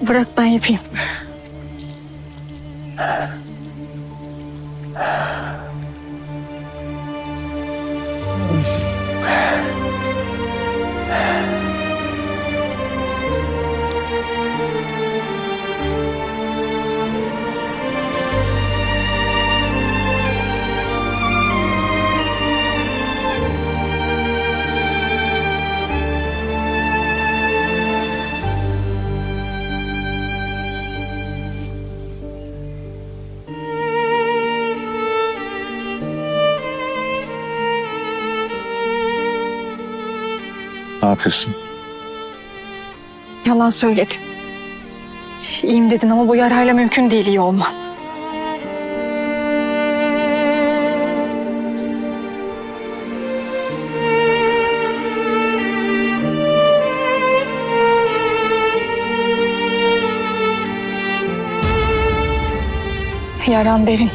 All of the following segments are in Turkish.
Bırak ben yapayım. Yapıyorsun? Yalan söyledin. İyiyim dedin ama bu yarayla mümkün değil iyi olman. Yaran derin.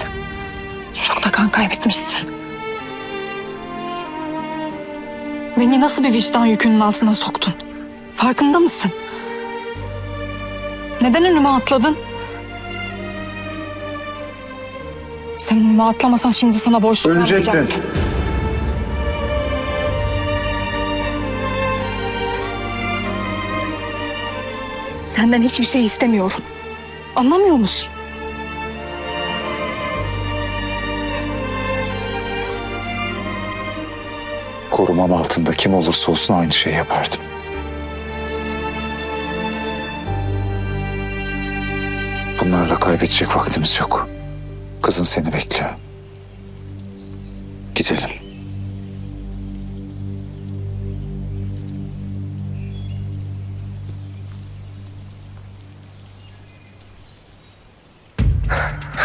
Çok da kan kaybetmişsin. Beni nasıl bir vicdan yükünün altına soktun? Farkında mısın? Neden önüme atladın? Sen önüme atlamasan şimdi sana borçlu Ölecektin. Senden hiçbir şey istemiyorum. Anlamıyor musun? Korumam altında kim olursa olsun aynı şeyi yapardım. Bunlarla kaybedecek vaktimiz yok. Kızın seni bekliyor. Gidelim.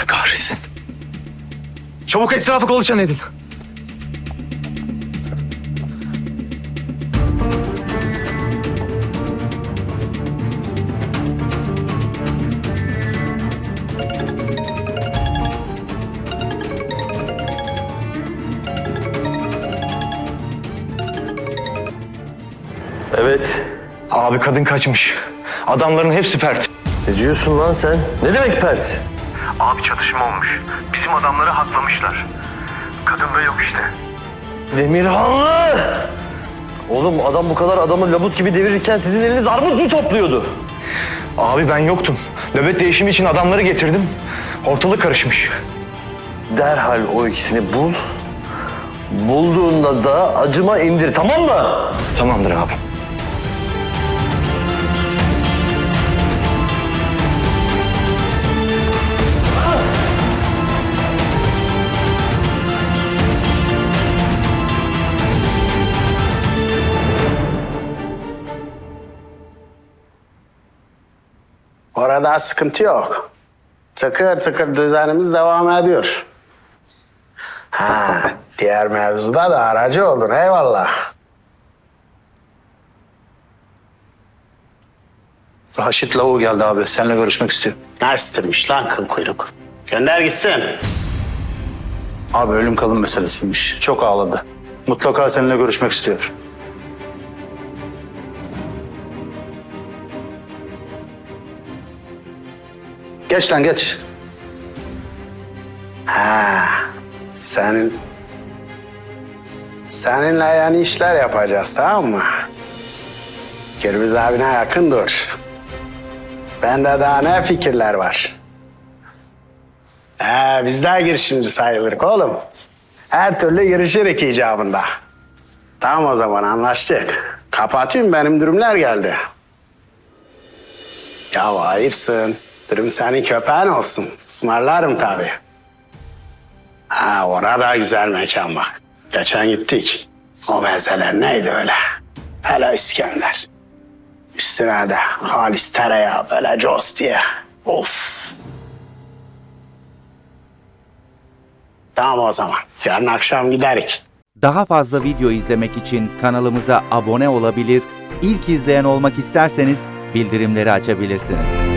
Kahretsin. Çabuk etrafı kolaçan edin. Evet. Abi kadın kaçmış. Adamların hepsi pert. Ne diyorsun lan sen? Ne demek pert? Abi çatışma olmuş. Bizim adamları haklamışlar. Kadın da yok işte. Demirhanlı! Oğlum adam bu kadar adamı labut gibi devirirken sizin eliniz armut mu topluyordu? Abi ben yoktum. Nöbet değişimi için adamları getirdim. Ortalık karışmış. Derhal o ikisini bul. Bulduğunda da acıma indir tamam mı? Tamamdır abi. Orada sıkıntı yok. Tıkır tıkır düzenimiz devam ediyor. Ha, diğer mevzuda da aracı olur eyvallah. Raşit Lavu geldi abi. Seninle görüşmek istiyor. Ne istemiş lan kıl kuyruk? Gönder gitsin. Abi ölüm kalım meselesiymiş. Çok ağladı. Mutlaka seninle görüşmek istiyor. Geç lan geç. Ha, senin... Seninle yani işler yapacağız tamam mı? Gürbüz abine yakın dur. Bende daha ne fikirler var. Ee, biz daha girişimci sayılırız oğlum. Her türlü girişirik icabında. Tamam o zaman anlaştık. Kapatıyorum benim dürümler geldi. Ya ayıpsın. Dürüm senin köpeğin olsun. Ismarlarım tabii. Ha orada güzel mekan bak. Geçen gittik. O mezeler neydi öyle? Hele İskender. Üstüne de halis tereyağı böyle cos diye. Of. Tamam o zaman. Yarın akşam giderik. Daha fazla video izlemek için kanalımıza abone olabilir, ilk izleyen olmak isterseniz bildirimleri açabilirsiniz.